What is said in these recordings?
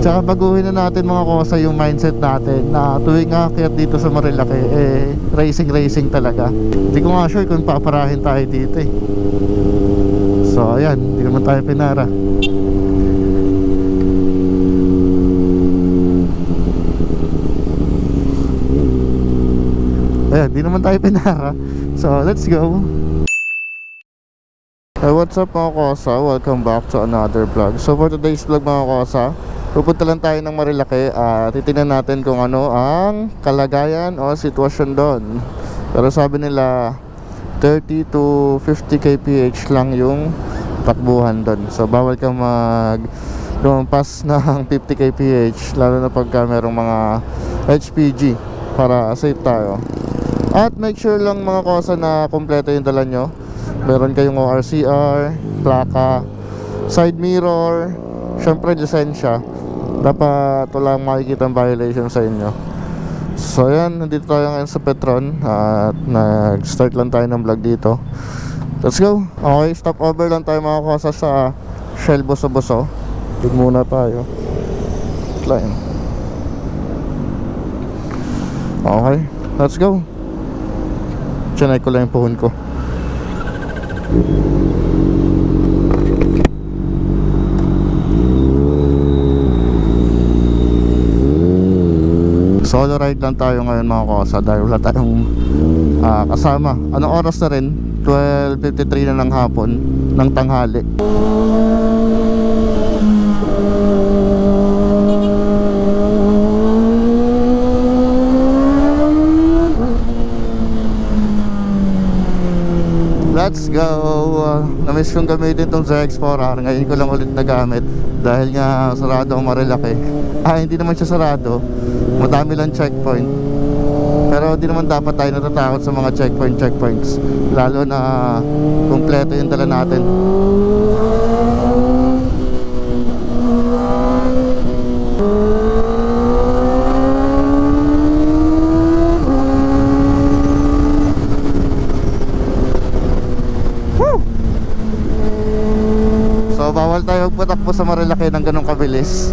Tsaka baguhin na natin mga kosa yung mindset natin na tuwing aakyat dito sa Marilaki, eh, racing-racing talaga. Hindi ko nga sure kung paparahin tayo dito eh. So, ayan, hindi naman tayo pinara. Ayan, di naman tayo pinara. So, let's go. Hey, what's up mga kosa? Welcome back to another vlog. So, for today's vlog mga kosa, pupunta lang tayo ng Marilaki at titingnan natin kung ano ang kalagayan o sitwasyon doon. Pero sabi nila, 30 to 50 kph lang yung takbuhan doon. So, bawal kang mag lumampas ng 50 kph lalo na pagka merong mga HPG para safe tayo. At make sure lang mga kosa na kompleto yung dala nyo. Meron kayong ORCR, plaka, side mirror, syempre lisensya. Dapat walang makikita ang violation sa inyo. So yan, nandito tayo ngayon sa Petron at nag-start lang tayo ng vlog dito. Let's go! Okay, stop over lang tayo mga kosa sa Shell Boso Boso. Doon muna tayo. Climb. Okay, let's go! Chinay ko lang yung ko. Solo ride lang tayo ngayon mga kosa dahil wala tayong ah, kasama. Anong oras na rin? 12.53 na ng hapon ng tanghali. Let's go! Uh, namiss kong gamitin itong ZX4R. Ngayon ko lang ulit nagamit dahil nga sarado ang Marilaki. Ah, hindi naman siya sarado. Madami lang checkpoint. Pero di naman dapat tayo natatakot sa mga checkpoint checkpoints. Lalo na kumpleto yung dala natin. Woo! So bawal tayo magpatakbo sa Marilaki ng ganong kabilis.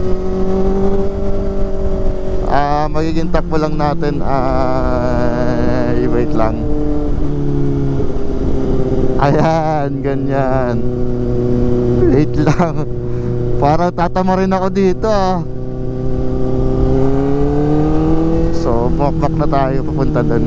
Ah, magiging takbo lang natin ay wait lang. Ayan, ganyan. Wait lang. Para tatama rin ako dito ah. So, bumakbak na tayo papunta doon.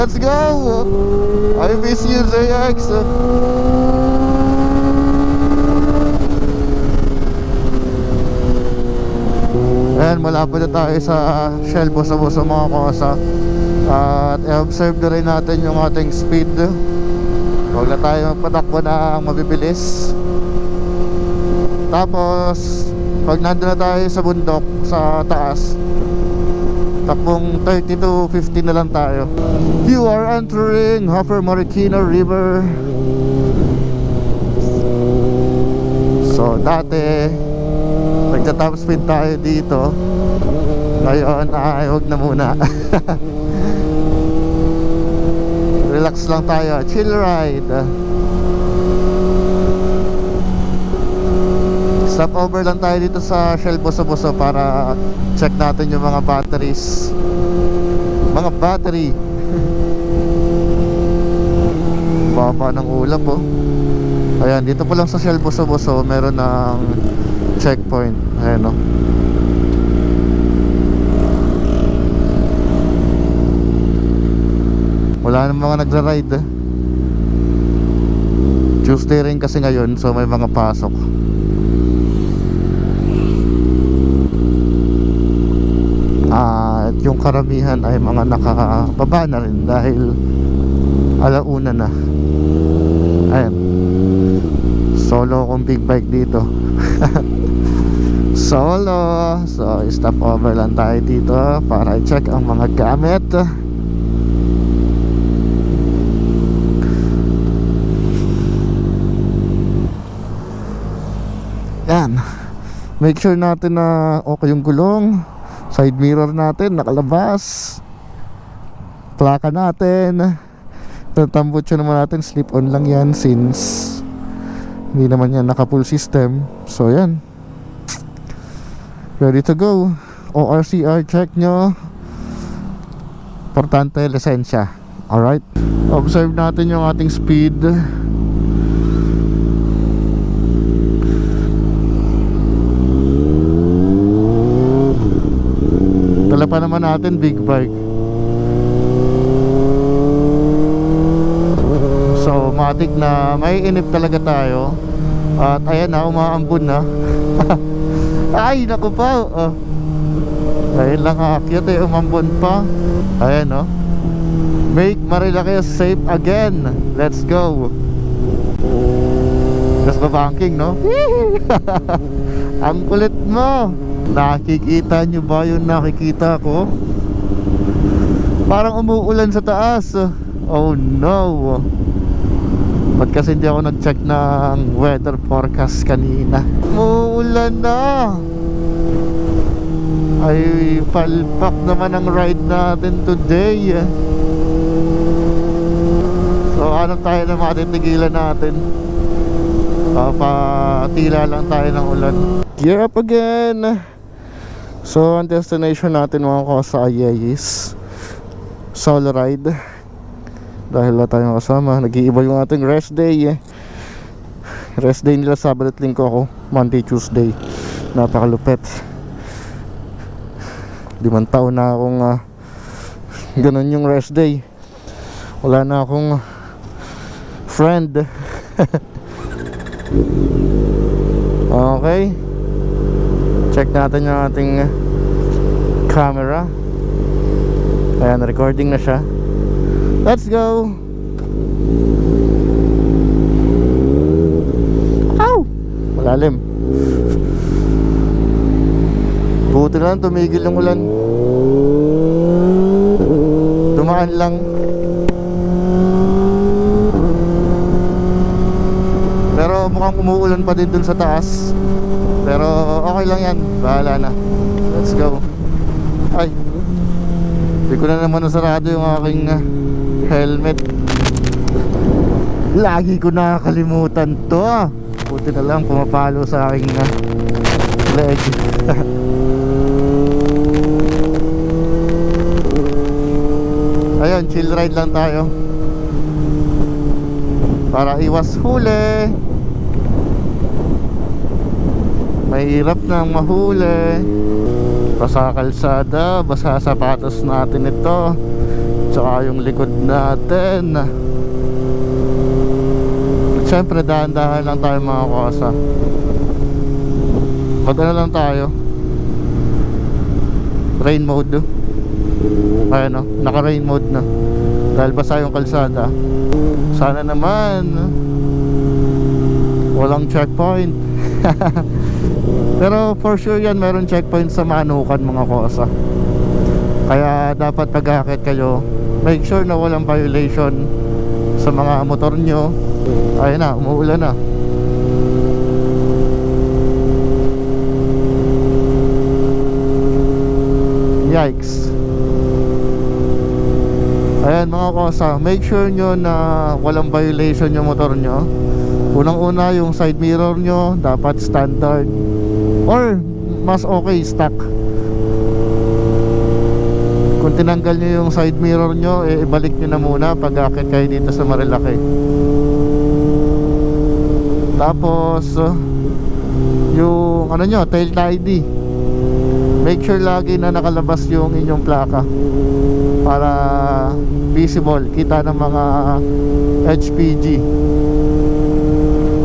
Let's go! I miss you, JX! Ayan, malapit na tayo sa Shell Boso-Boso mga kosa At i-observe na rin natin yung ating speed Huwag na tayo magpatakbo na mabibilis Tapos, pag nandun na tayo sa bundok, sa taas Takbong 30 to 50 na lang tayo. You are entering Hopper Marikina River. So dati Nagta-top speed tayo dito. Ngayon ay huwag na muna. Relax lang tayo. Chill ride Stop over lang tayo dito sa Shell Boso Boso para check natin yung mga batteries. Mga battery. Baba ng ulap oh. Ayan, dito po lang sa Shell Boso Boso meron ng checkpoint. Ayan oh. Wala nang mga nagra-ride. eh. Tuesday rin kasi ngayon so may mga pasok. at yung karamihan ay mga nakababa na rin dahil alauna na. Ayan. Solo kong big bike dito. Solo. So stop over lang tayo dito para i-check ang mga gamit. Yan make sure natin na okay yung gulong side mirror natin nakalabas plaka natin Tatambot siya naman natin, slip on lang yan since hindi naman yan naka full system. So yan. Ready to go. ORCR check nyo. Importante, lisensya. Alright. Observe natin yung ating speed. Pa naman natin big bike. So, matik na may inip talaga tayo. At ayan na, umaambon na. Ay, naku pa. Oh. Ayun lang aakyat eh, umambon pa. Ayan oh. Make Marilaki safe again. Let's go. Tapos banking no? Ang kulit mo. Nakikita nyo ba yung nakikita ko? Parang umuulan sa taas. Oh no. Ba't kasi hindi ako nag-check ng weather forecast kanina? Umuulan na. Ay, palpak naman ang ride natin today. So, ano tayo na matitigilan natin? Papatila lang tayo ng ulan. Gear up again! So, ang destination natin mga kosa ay is solo ride. Dahil wala tayong kasama, nag-iiba yung ating rest day eh. Rest day nila Sabado at Linggo ako, Monday, Tuesday. Napakalupet. Limang taon na akong ah, ganun yung rest day. Wala na akong friend. okay. Check natin yung ating camera. Ayan, recording na siya. Let's go! Ow! Malalim. Buti lang tumigil yung ulan. Dumaan lang. Pero mukhang umuulan pa din dun sa taas. Pero okay lang yan. Bahala na. Let's go. Ay. Hindi ko na naman nasarado yung aking ah, helmet. Lagi ko nakakalimutan to. ah. Buti na lang pumapalo sa aking ah, leg. Ayun, chill ride lang tayo. Para iwas huli. Mahirap nang mahuli. Basa kalsada, basa sapatos natin ito. Tsaka yung likod natin. Siyempre, dahan-dahan lang tayo mga kosa. Mag ano lang tayo. Rain mode. Ayan o, naka rain mode na. Dahil basa yung kalsada. Sana naman walang checkpoint. Pero for sure yan, meron checkpoint sa Manukan mga kosa. Kaya dapat pag-akit kayo, make sure na walang violation sa mga motor nyo. Ayun na, umuulan na. Yikes. Ayan mga kosa, make sure nyo na walang violation yung motor nyo. Unang-una yung side mirror nyo dapat standard or mas okay stock. Kung tinanggal nyo yung side mirror nyo, eh, ibalik nyo na muna pag akit kayo dito sa Marilaki. Tapos, yung ano nyo, tail ID. Make sure lagi na nakalabas yung inyong plaka para visible, kita ng mga HPG.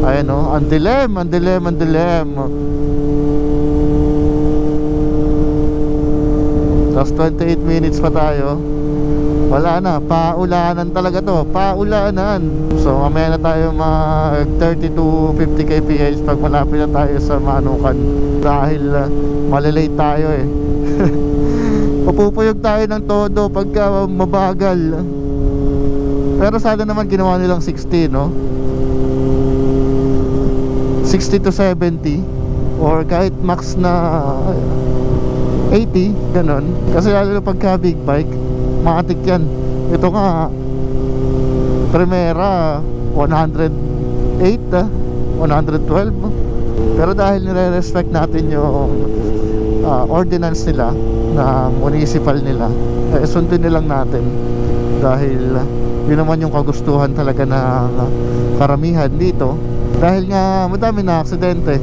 Ayan o, ang dilim, ang dilim, ang dilim. Tapos 28 minutes pa tayo. Wala na, paulanan talaga to, paulanan. So mamaya na tayo mag 30 to 50 kph pag malapit na tayo sa Manukan. Dahil uh, malilate tayo eh. Papupuyog tayo ng todo pagka mabagal. Pero sana naman ginawa nilang 60, no? 60 to 70 or kahit max na 80, ganun. Kasi lalo pagka big bike, maatik yan. Ito nga, Primera 108 ah, 112 pero dahil nire-respect natin yung ah, ordinance nila na municipal nila eh sundin nilang natin dahil ah, yun naman yung kagustuhan talaga ng ah, karamihan dito dahil nga madami na aksidente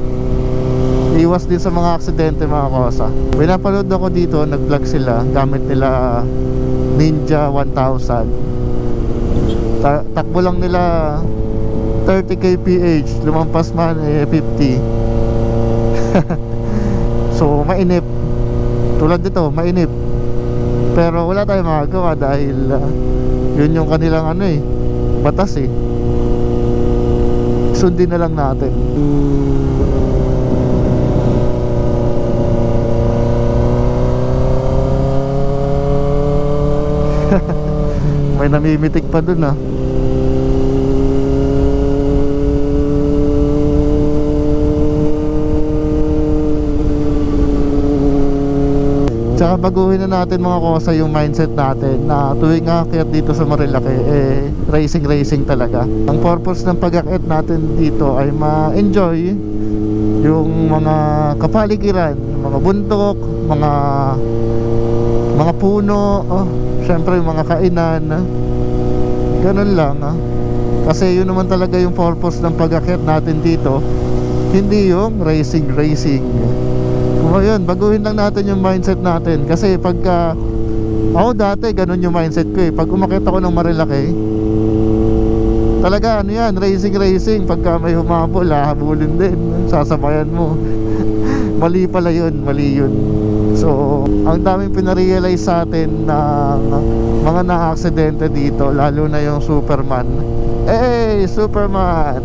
iwas din sa mga aksidente mga kosa pinapanood ako dito nag vlog sila gamit nila Ninja 1000 Ta- takbo lang nila 30 kph lumampas man eh 50 so mainip. Tulad dito mainip. Pero wala tayong magagawa dahil ah, yun yung kanilang ano eh batas eh. Sundin na lang natin may namimitik pa dun ah Tsaka baguhin na natin mga kosa yung mindset natin na tuwing aakyat dito sa Marilaki eh racing racing talaga. Ang purpose ng pag-akyat natin dito ay ma-enjoy yung mga kapaligiran, mga bundok, mga mga puno, oh, syempre yung mga kainan. Ganun lang ah. Kasi yun naman talaga yung purpose ng pag-akyat natin dito. Hindi yung racing racing. Kung yun, baguhin lang natin yung mindset natin Kasi pagka Ako dati, ganun yung mindset ko eh Pag umakit ako ng Marilaki Talaga, ano yan, racing racing Pagka may humabol, hahabulin din Sasabayan mo Mali pala yun, mali yun So, ang daming pinarealize sa atin ng mga na-aksidente dito Lalo na yung Superman Hey, Superman!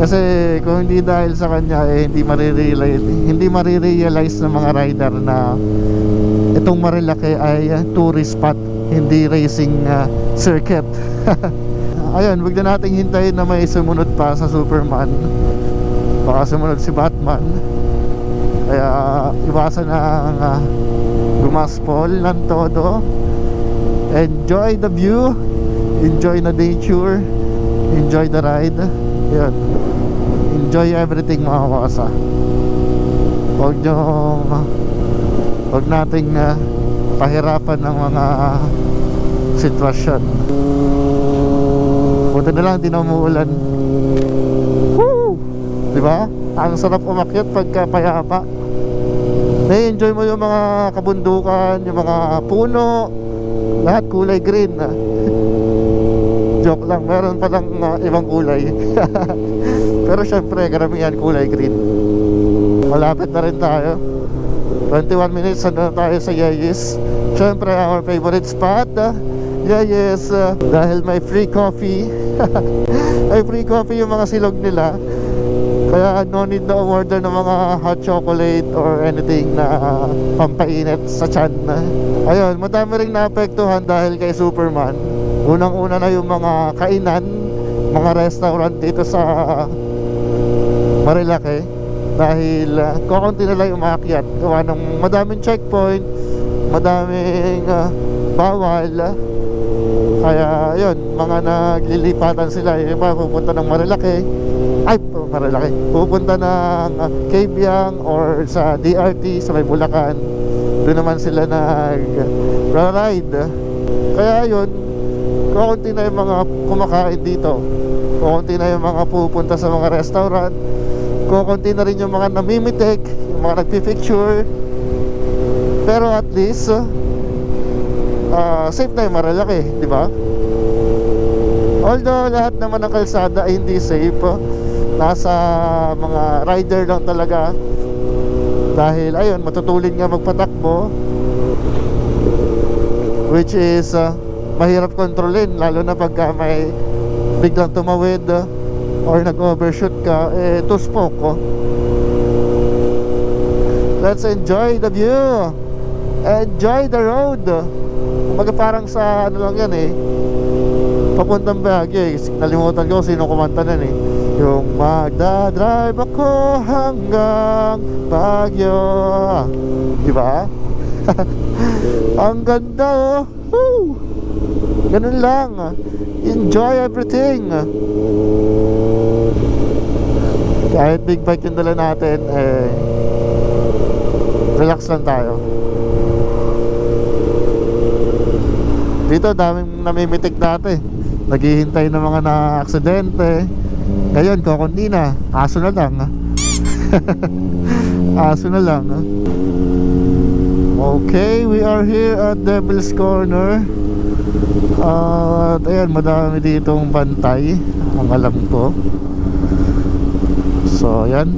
Kasi kung hindi dahil sa kanya eh hindi marirealize hindi marirealize ng mga rider na itong Marilaki ay uh, tourist spot, hindi racing uh, circuit. Ayun, wag na nating hintayin na may sumunod pa sa Superman. Baka sumunod si Batman. Kaya iwasan ang uh, gumaspol ng todo. Enjoy the view, enjoy the nature, enjoy the ride. Yun. Enjoy everything mga kasa. Huwag nyo Huwag nating uh, pahirapan ng mga sitwasyon. Buti na lang di na umuulan. Woo! Diba? Ang sarap umakyat pagka payapa. Na-enjoy mo yung mga kabundukan, yung mga puno, lahat kulay green. Ah. Joke lang, meron palang uh, ibang kulay. Pero syempre, karamihan kulay green. Malapit na rin tayo. 21 minutes na tayo sa Yayis. Syempre, our favorite spot. Uh, Yayis, uh, dahil may free coffee. may free coffee yung mga silog nila. Kaya no need na order ng mga hot chocolate or anything na uh, pampainit sa chan. Ayun, madami rin naapektuhan dahil kay Superman. Unang-una na yung mga kainan, mga restaurant dito sa Marilaki dahil uh, kukunti na lang umakyat. Gawa ng madaming checkpoint madaming uh, bawal. Kaya yun mga naglilipatan sila. Yung iba pupunta ng Marilaki ay Marilaki pupunta ng uh, Cabiang or sa DRT sa may Bulacan. Doon naman sila nag ride kaya yun kukunti na yung mga kumakain dito. Kukunti na yung mga pupunta sa mga restaurant. Kukunti na rin yung mga namimitik yung mga nagpipicture. Pero at least uh, safe na yung Marilaki di ba? Although lahat naman ng kalsada ay hindi safe nasa mga rider lang talaga. Dahil ayun matutulin nga magpatakbo. Which is uh, mahirap kontrolin lalo na pagka may biglang tumawid uh, or nag-overshoot ka eh tuspok oh. let's enjoy the view. Enjoy the road. Kumbaga parang sa ano lang yan eh. Papuntang Baguio eh nalimutan ko sino kumanta nun eh yung magdadrive ako hanggang Baguio di ang ganda oh Woo! Ganun lang. Enjoy everything. Kahit big bike yung dala natin, eh, relax lang tayo. Dito, daming namimitik dati. Naghihintay ng mga na-aksidente. Ngayon, kukunti na. Aso na lang. Aso na lang. Okay, we are here at Devil's Corner. At ayan, madami ditong bantay. Ang alam ko. So, ayan.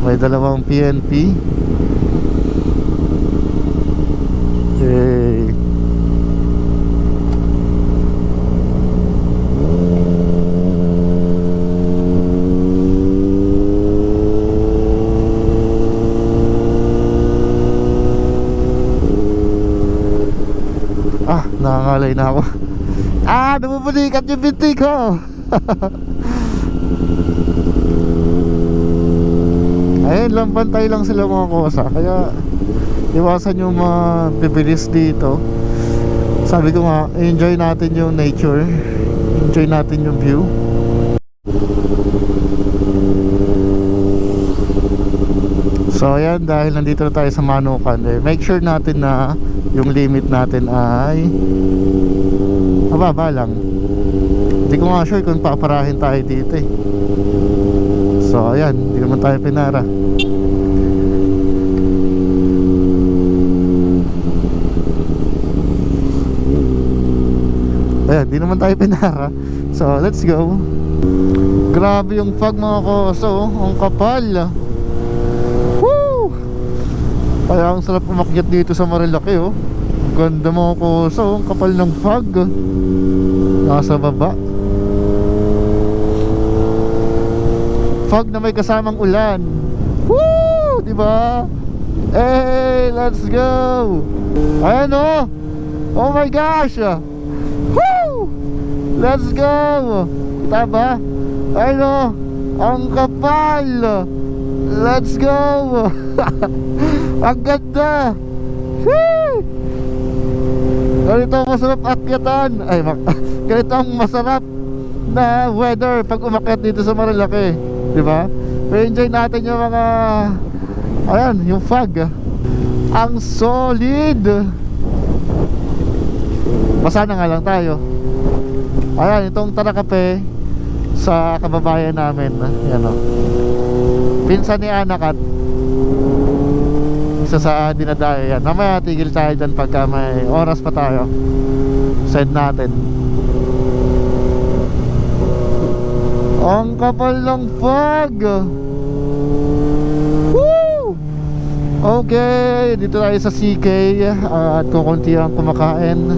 May dalawang PNP. Yay. Ah, nangangalay na ako. Ah, namumalikat yung binti ko. Ayun lang, bantay lang sila mga kosa. Kaya, iwasan yung mga bibilis dito. Sabi ko nga, enjoy natin yung nature. Enjoy natin yung view. So ayan, dahil nandito na tayo sa Manukan, eh, make sure natin na yung limit natin ay mababa lang. Hindi ko nga sure kung paparahin tayo dito eh. So ayan, hindi naman tayo pinara. Ayan, hindi naman tayo pinara. So let's go. Grabe yung fog mga koso, oh. ang kapal. Woo! Kaya ang sarap umakyat dito sa Marilaki oh. Ganda mga koso, ang kapal ng fog. Nasa baba. Fog na may kasamang ulan. Woo! Di ba? Hey, let's go! Ayan oh! Oh my gosh! Woo! Let's go! Kita ba? Ayun oh! Ang kapal! Let's go! Ang ganda! Woo! Ganito ang masarap akyatan Ay, mak- ganito ang masarap na weather pag umakyat dito sa Marilaki. Di ba? enjoy natin yung mga Ayan, yung fog. Ang solid. Basa na nga lang tayo. Ayan, itong Tarakape Sa kababayan namin. Ayan o Pinsan ni Anakat Isa sa dinadayo yan. Mamaya tigil tayo dyan pagka may oras pa tayo. Send natin. Ang kapal ng fog! Woo! Okay, dito tayo sa CK uh, At kukunti ang kumakain.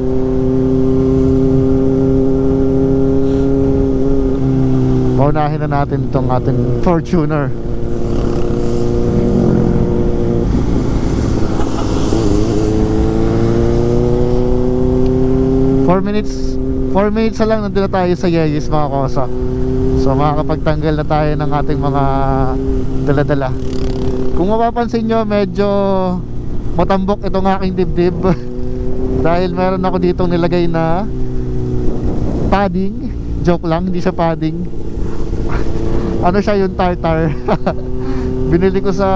Paunahin na natin itong ating Fortuner Four minutes 4 minutes na lang nandun na tayo sa Yeyes mga kosa. So makakapagtanggal na tayo ng ating mga dala-dala. Kung mapapansin nyo medyo matambok itong aking dibdib. Dahil meron ako ditong nilagay na padding. Joke lang, hindi siya padding. Ano siya yung tartar? Binili ko sa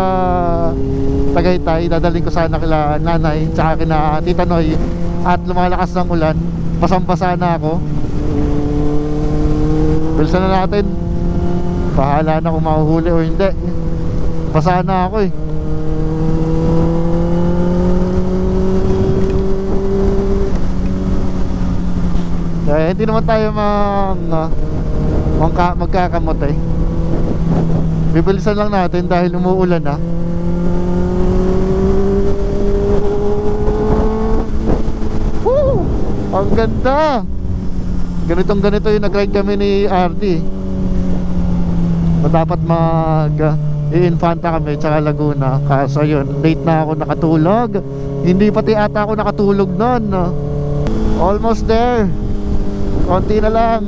Tagaytay Dadaling ko sana kila nanay Tsaka kina tita Noy At lumalakas ng ulan Basang-basa na ako. Bilisan na natin. Bahala na kung mahuhuli o hindi. Basa na ako eh. Eh, hindi naman tayo mag, uh, magka, magkakamot eh. Bibilisan lang natin dahil umuulan na Woo! Ang ganda. Ganitong ganito yung nag-ride kami ni RD dapat mag uh, i-infanta kami tsaka Laguna. Kaso yun, late na ako nakatulog. Hindi pati ata ako nakatulog nun. Almost there. Konti na lang.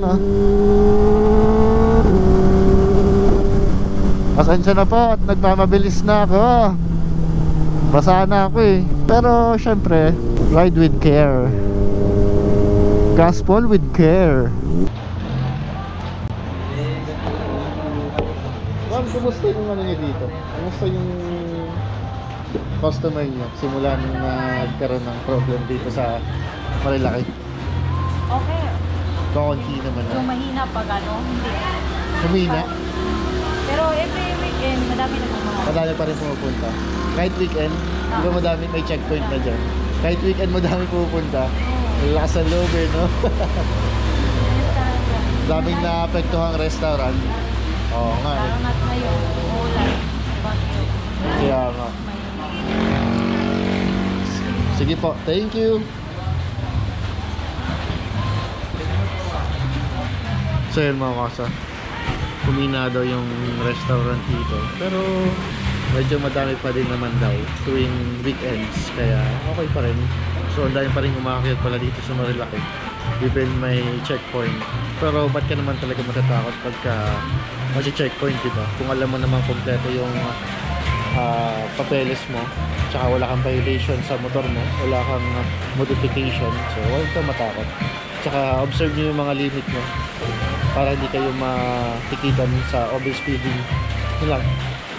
Pasensya na po at nagmamabilis na ako. Basa na ako eh. Pero syempre Ride with care Gospel with care. Ma'am, kumusta yung ano niyo dito? Kumusta yung customer niyo simula nung nagkaroon ng problem dito sa Marilaki? Okay. Kaunti naman Yung na. mahina pag ano, hindi. Humina, Pero every weekend, madami na mga. madami pa rin pumupunta. Kahit weekend, di ba madami may checkpoint na dyan? Kahit weekend madami pumupunta. Lakas ng loob eh, no? Daming naapektuhang restaurant. Oo nga eh. Lalo na't ngayon, ulan. Bagyo. Kaya nga. Sige po, thank you. So yun mga kasa, kumina daw yung restaurant dito. Pero medyo madami pa din naman daw tuwing weekends. Kaya okay pa rin. So ang dami pa rin umakakit pala dito sa Marilaki. Even may checkpoint. Pero ba't ka naman talaga matatakot pagka mag-checkpoint, di ba? Kung alam mo naman kompleto yung ah, papeles mo tsaka wala kang violation sa motor mo wala kang modification so huwag ka matakot tsaka observe nyo yung mga limit mo para hindi kayo matikitan sa overspeeding yun lang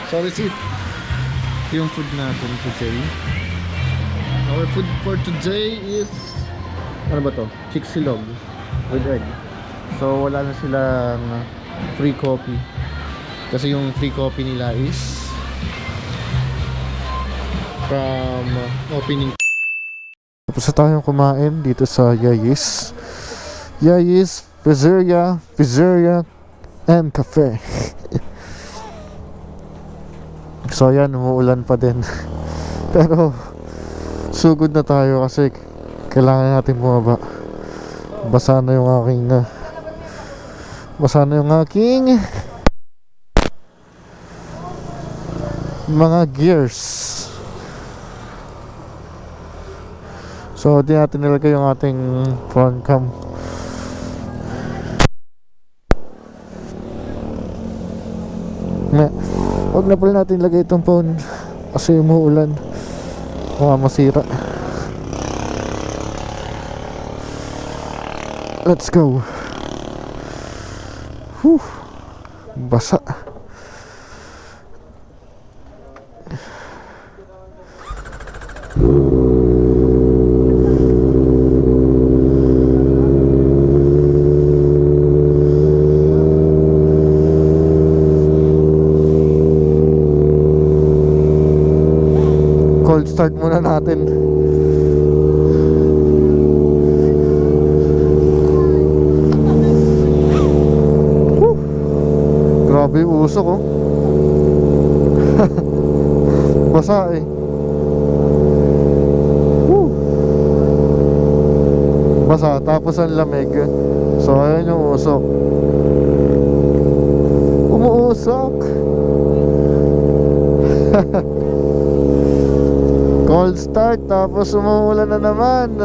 so that's it yung food natin today our food for today is ano ba to? Chicxilog with egg so wala na silang free coffee kasi yung free coffee nila is from opening. Tapos na tayong kumain dito sa Yayis. Yayis, Pizzeria, Pizzeria, and Cafe. so yan, umuulan pa din. Pero sugod na tayo kasi kailangan natin bumaba. Basa na yung aking uh, basa na yung aking mga gears. So, di natin nilagay yung ating front cam. Na, wag na pala natin lagay itong phone kasi umuulan. Baka masira. Let's go. Whew. Basa. Cold start muna natin. Whew. Usok oh. Basa eh. Whew. Basa tapos ang lamig. So ayun yung usok. Umuusok. Cold start tapos umuulan na naman.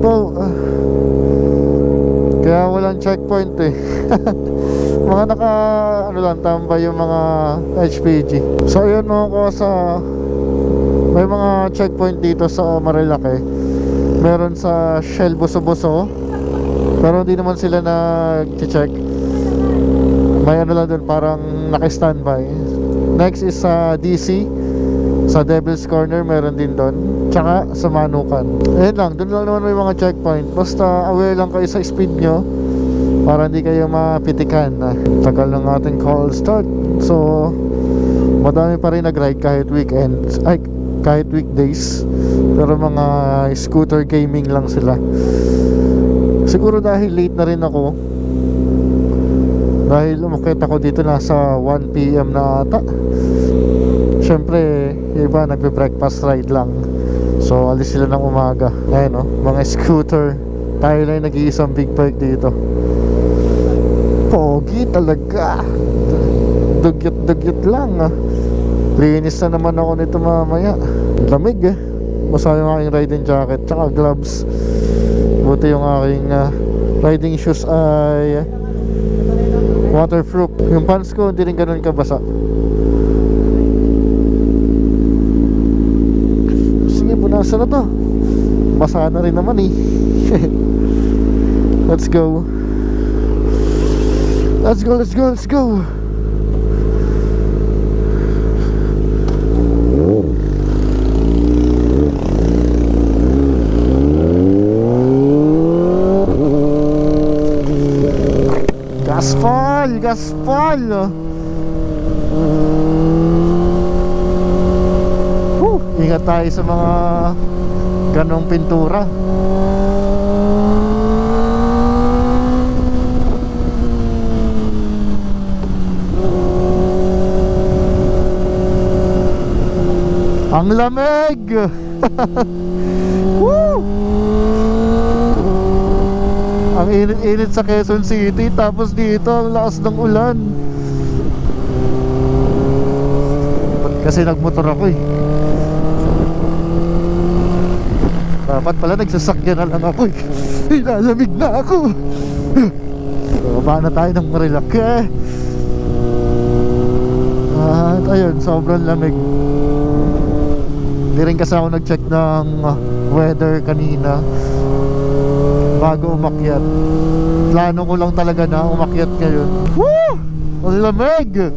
Po. Kaya walang checkpoint eh. mga naka ano lang tambay yung mga HPG. So yun mga ko may mga checkpoint dito sa Marilaki. Meron sa Shell Buso-Buso. Pero hindi naman sila nag-check. May ano lang doon parang naka-standby. Next is sa DC. Sa Devil's Corner meron din doon. Tsaka sa Manukan. Ayun lang, doon lang naman may mga checkpoint. Basta aware lang kayo sa speed nyo para hindi kayo mapitikan. Tagal ng ating call start. So, madami pa rin nag-ride kahit weekends. Ay, kahit weekdays. Pero mga scooter gaming lang sila. Siguro dahil late na rin ako. Dahil umakit ako dito nasa 1pm na ata. Siyempre, yung iba nagbe-breakfast ride lang. So, alis sila ng umaga. Ayan o, mga scooter. Tayo lang nag-iisang big bike dito. Pogi talaga. Dugyot-dugyot lang ah. Linis na naman ako nito mamaya. Lamig eh. Basa yung aking riding jacket tsaka gloves. Buti yung aking ah, riding shoes ay waterproof. Yung pants ko hindi rin ganun kabasa. Sige, punasan na to. Basa na rin naman eh. let's go. Let's go, let's go, let's go. Gaspol, gaspol. Whew, ingat tayo sa mga ganong pintura. Ang lamig! Woo! Ang init-init sa Quezon City tapos dito ang lakas ng ulan. Kasi nagmotor ako eh. Dapat pala nagsasakyan na lang ako eh. Ilalamig na ako. Baba na tayo ng Marilake. At ayun, sobrang lamig. Hindi rin kasi ako nag-check ng uh, weather kanina bago umakyat. Plano ko lang talaga na umakyat ngayon. Woo! Ang lamig!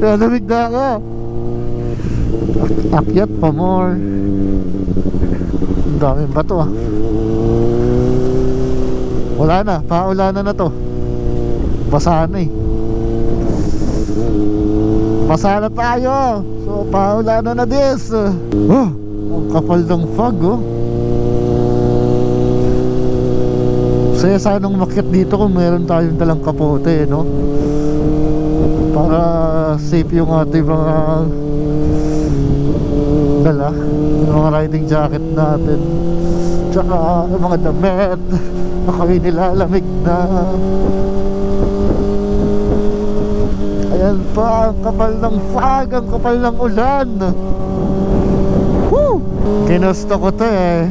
Ang lamig na ako. Ak- Akyat pa more. Ang daming bato ah. Wala na, paulanan na to. Basa na eh. Basa na tayo. So, paulanan na this. Oh, ang kapal ng fog oh. Saya sanang umakyat dito kung meron tayong dalang kapote, no? Para safe yung ating mga dala, yung mga riding jacket natin. Tsaka yung mga damit, ako'y nilalamig na. Ayan pa, ang kapal ng fog, ang kapal ng ulan. Woo! Ginusto ko to eh.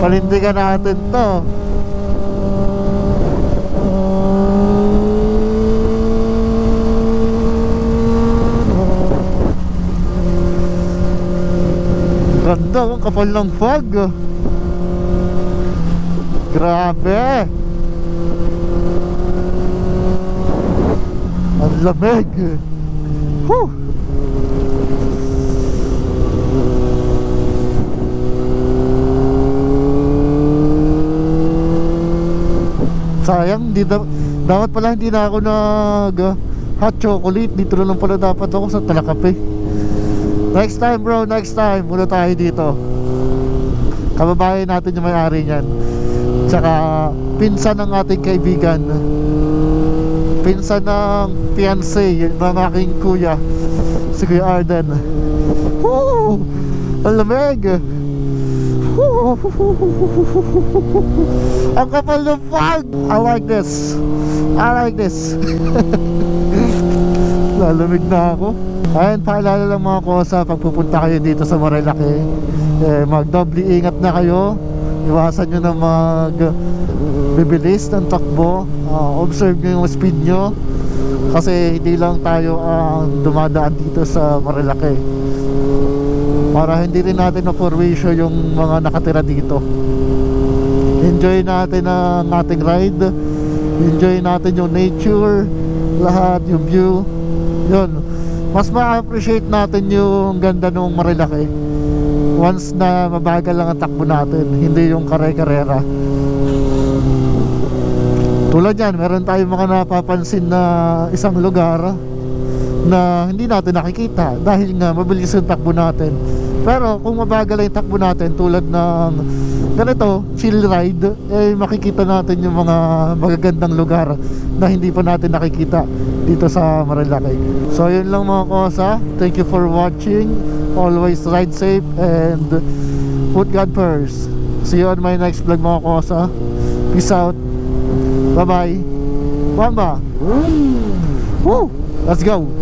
Panindigan natin to. Ganda, ang kapal ng fog. Grabe. Ang lamig. Whew. Sayang, di da- dapat pala hindi na ako nag uh, hot chocolate. Dito na lang pala dapat ako sa talakape. Next time bro, next time Muna tayo dito Kababayan natin yung may-ari niyan Tsaka Pinsan ng ating kaibigan Pinsan ng fiancé Ng aking kuya Si Kuya Arden. Woo! Ang lamig! Ang kapal ng fog. I like this. I like this. Lalamig na ako. Ayun, paalala lang mga kosa Pag pupunta kayo dito sa Marilake eh, Mag-doble ingat na kayo. Iwasan nyo na mag Bibilis ng takbo. Ah, Observe nyo yung speed nyo. Kasi hindi lang tayo ang dumadaan dito sa Marilake. Para hindi rin natin na-forwisyo yung mga nakatira dito. Enjoy natin ang ating ride. Enjoy natin yung nature. Lahat, yung view. Yun. Mas ma-appreciate natin yung ganda ng Marilake. Once na mabagal lang ang takbo natin Hindi yung kare-karera Tulad yan, meron tayong mga napapansin na isang lugar na hindi natin nakikita dahil nga mabilis ang takbo natin. Pero kung mabagal ang takbo natin tulad ng ganito, chill ride, eh makikita natin yung mga magagandang lugar na hindi pa natin nakikita dito sa Marilake. So yun lang mga kosa. Thank you for watching. Always ride safe and put God first. See you on my next vlog mga kosa. Peace out. Bye bye. Bamba. Woo! Let's go.